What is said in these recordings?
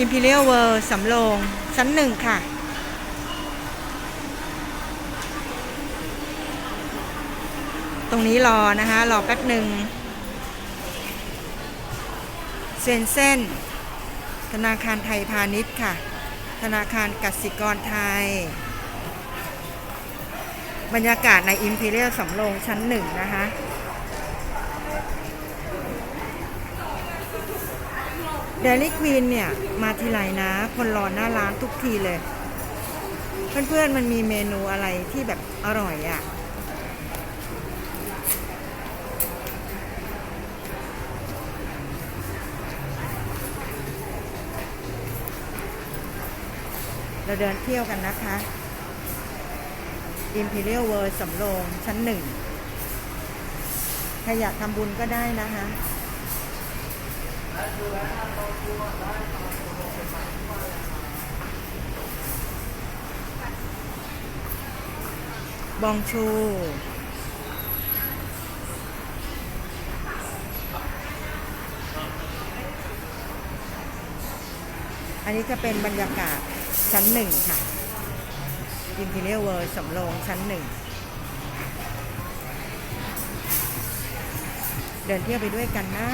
Imperial World สำโรงชั้นหนึ่งค่ะ ตรงนี้รอนะคะ รอแป๊บหนึ่งเซนเส้น ธนาคารไทยพาณิชย์ค่ะ ธนาคารกสิกรไทย บรรยากาศใน Imperial สำโรงชั้นหนึ่งนะคะ เดลี่ควีนเนี่ย มาทีไรนะ คนรอหน้าร้านทุกทีเลย เพื่อนๆมันมีเมนูอะไรที่แบบอร่อยอะ่ะ เราเดินเที่ยวกันนะคะ Imperial World สำโรงชั้นหนึ่งใครอยากทำบุญก็ได้นะคะ บองชู อันนี้จะเป็นบรรยากาศชั้นหนึ่งค่ะ Imperial World สำโรงชั้นหนึ่ง เดินเที่ยวไปด้วยกันนะ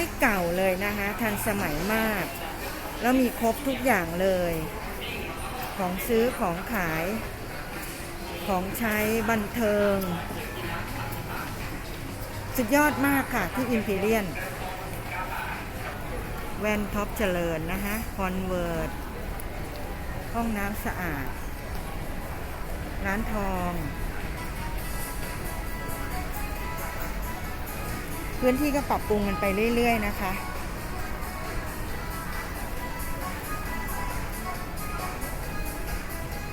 ไม่เก่าเลยนะคะ ทันสมัยมาก แล้วมีครบทุกอย่างเลย ของซื้อของขาย ของใช้บันเทิง สุดยอดมากค่ะที่อิมพีเรียน แวนท็อปเจริญนะคะคอนเวิร์ดห้องน้ำสะอาด ร้านทอง พื้นที่ก็ปรับปรุงกันไปเรื่อย ๆ นะคะ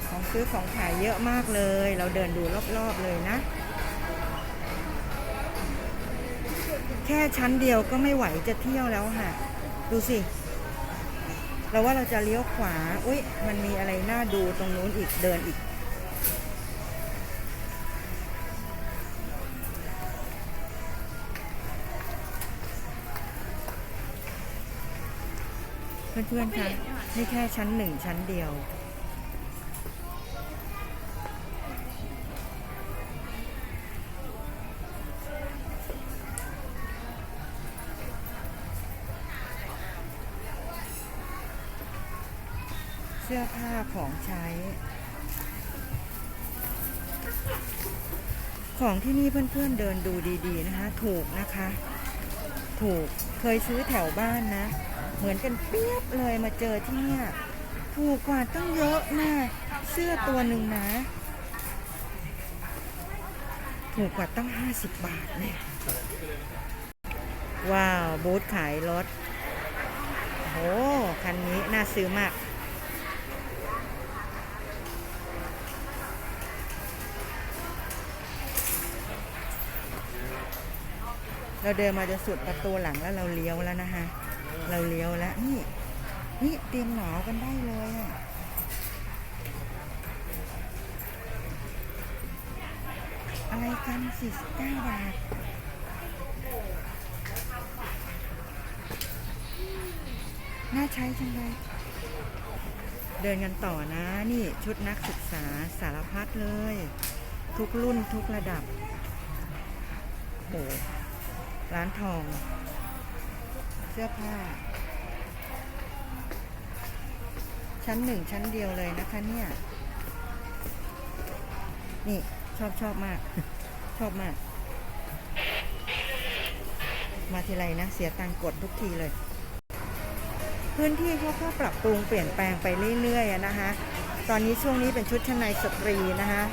ของซื้อของขายเยอะมากเลย เราเดินดูรอบ ๆ เลยนะ แค่ชั้นเดียวก็ไม่ไหวจะเที่ยวแล้วค่ะ ดูสิ เราว่าเราจะเลี้ยวขวา อุ้ยมันมีอะไรน่าดูตรงนู้นอีกเดินอีก เพื่อนๆคะนี่แค่ชั้นหนึ่งชั้นเดียว เสื้อผ้าของใช้ ของที่นี่เพื่อนๆเดินดูดีๆนะคะ ถูกนะคะ ถูกเคยซื้อแถวบ้านนะ เหมือนกันเปียบเลยมาเจอที่เนี่ยถูกกว่าตั้งเยอะนะเสื้อตัวหนึ่งนะ ถูกกว่าตั้ง 50 บาทเนี่ยว้าวบูธขายรถโอ้คันนี้น่าซื้อมากเราเดินมาจะสุดประตูหลังแล้วเราเลี้ยวแล้วนะคะ เราเลี้ยวแล้วนี่ นี่เตรียมหนาวกันได้เลยอะอะไรกัน49บาทน่าใช้จังเลย เดินกันต่อนะ นี่ชุดนักศึกษาสารพัดเลย ทุกรุ่นทุกระดับโหร้านทอง สื้อผ้า ชั้นหนึ่งชั้นเดียวเลยนะคะเนี่ย นี่ชอบชอบมาก ชอบมาก มาทีไรนะ เสียตังกดทุกทีเลย พื้นที่เขาก็ปรับปรุงเปลี่ยนแปลงไปเรื่อยๆนะคะ ตอนนี้ช่วงนี้เป็นชุดชั้นในสตรีนะคะ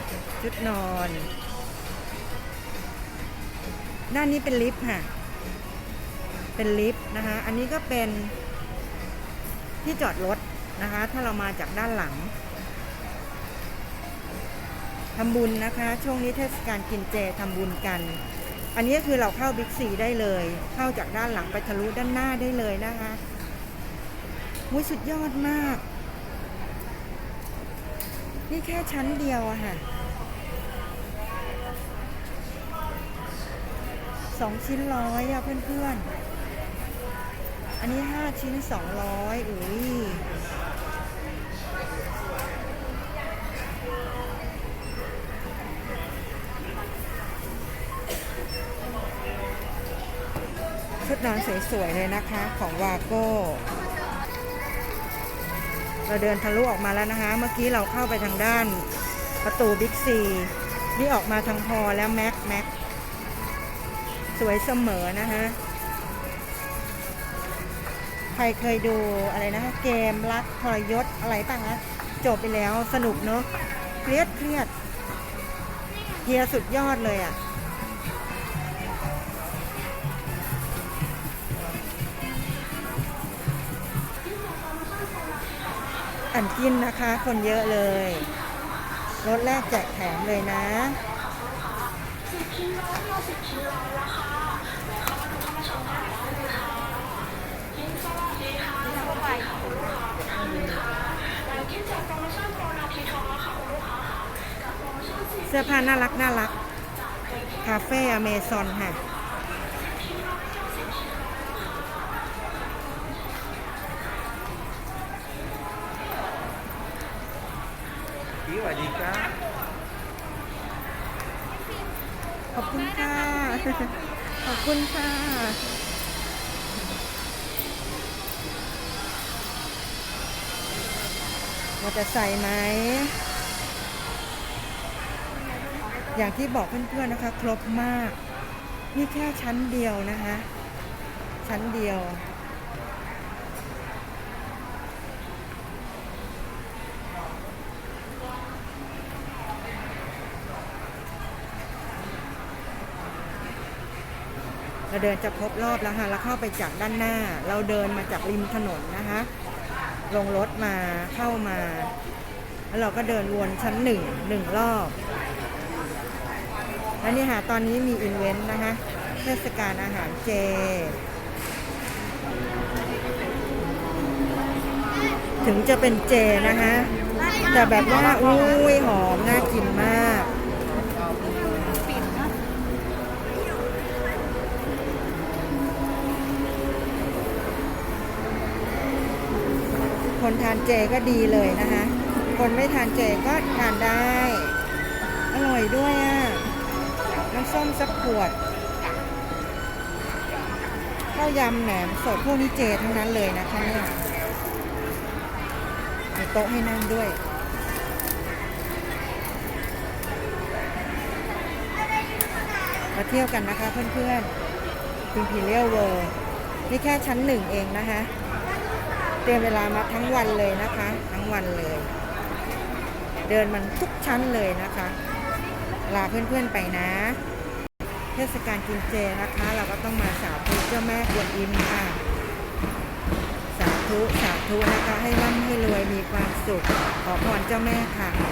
ชุดนอน ด้านนี้เป็นลิฟต์ค่ะ เป็นลิฟต์นะคะ อันนี้ก็เป็นที่จอดรถนะคะ ถ้าเรามาจากด้านหลังทำบุญนะคะ ช่วงนี้เทศกาลกินเจทำบุญกัน อันนี้คือเราเข้าบิ๊กซีได้เลย เข้าจากด้านหลังไปทะลุด้านหน้าได้เลยนะคะมุ้ยสุดยอดมาก นี่แค่ชั้นเดียวอะค่ะสองชิ้นร้อยอะเพื่อนๆ อันนี้ห้าชิ้นสองร้อยอุ้ยชุดนอนสวย ๆ เลยนะคะ ของวาโก้ เราเดินทะลุออกมาแล้วนะคะ เมื่อกี้เราเข้าไปทางด้านประตูบิ๊กซี นี่ออกมาทางพอแล้วแม็กแม็กสวยเสมอนะคะ ใครเคยดูอะไรนะ เกมรักทรยศอะไรป่ะฮะจบไปแล้วสนุกเนอะเครียดเครียดเฮียสุดยอดเลยอะอันกินนะคะ คนเยอะเลยรถแรกแจกแถมเลยนะเสื้อผ้าน่ารักน่ารัก คาเฟ่อเมซอนค่ะพี่สวัสดีครับ ขอบคุณค่ะ ขอบคุณค่ะมอเตอร์ไซค์ไหม อย่างที่บอกเพื่อนๆนะคะ ครบมาก นี่แค่ชั้นเดียวนะคะ ชั้นเดียว เราเดินจะครบรอบแล้วค่ะเราเข้าไปจากด้านหน้า เราเดินมาจากริมถนนนะคะ ลงรถมาเข้ามา แล้วเราก็เดินวนชั้นหนึ่งหนึ่งรอบ แล้วนี่ค่ะตอนนี้มีอีเวนต์นะคะเทศกาลอาหารเจ ถึงจะเป็นเจนะคะ แต่แบบว่าอุ้ยหอมน่ากินมาก คนทานเจก็ดีเลยนะคะ คนไม่ทานเจก็ทานได้ อร่อยด้วยอะ น้ำส้มสักขวดข้าวยำแหนมสดพวกนี้เจทั้งนั้นเลยนะคะเนี่ยมีโต๊ะให้นั่งด้วยมาเที่ยวกันนะคะเพื่อนๆพิมพีเรียลเวิร์นี่แค่ชั้นหนึ่งเองนะคะ เตรียมเวลามาทั้งวันเลยนะคะ ทั้งวันเลย เดินมันทุกชั้นเลยนะคะ ลาเพื่อนๆไปนะ เทศกาลกินเจนะคะ เราก็ต้องมาสาธุเจ้าแม่กวนอิมค่ะ สาธุสาธุนะคะให้ร่ำให้รวยมีความสุข ขอพรเจ้าแม่ค่ะ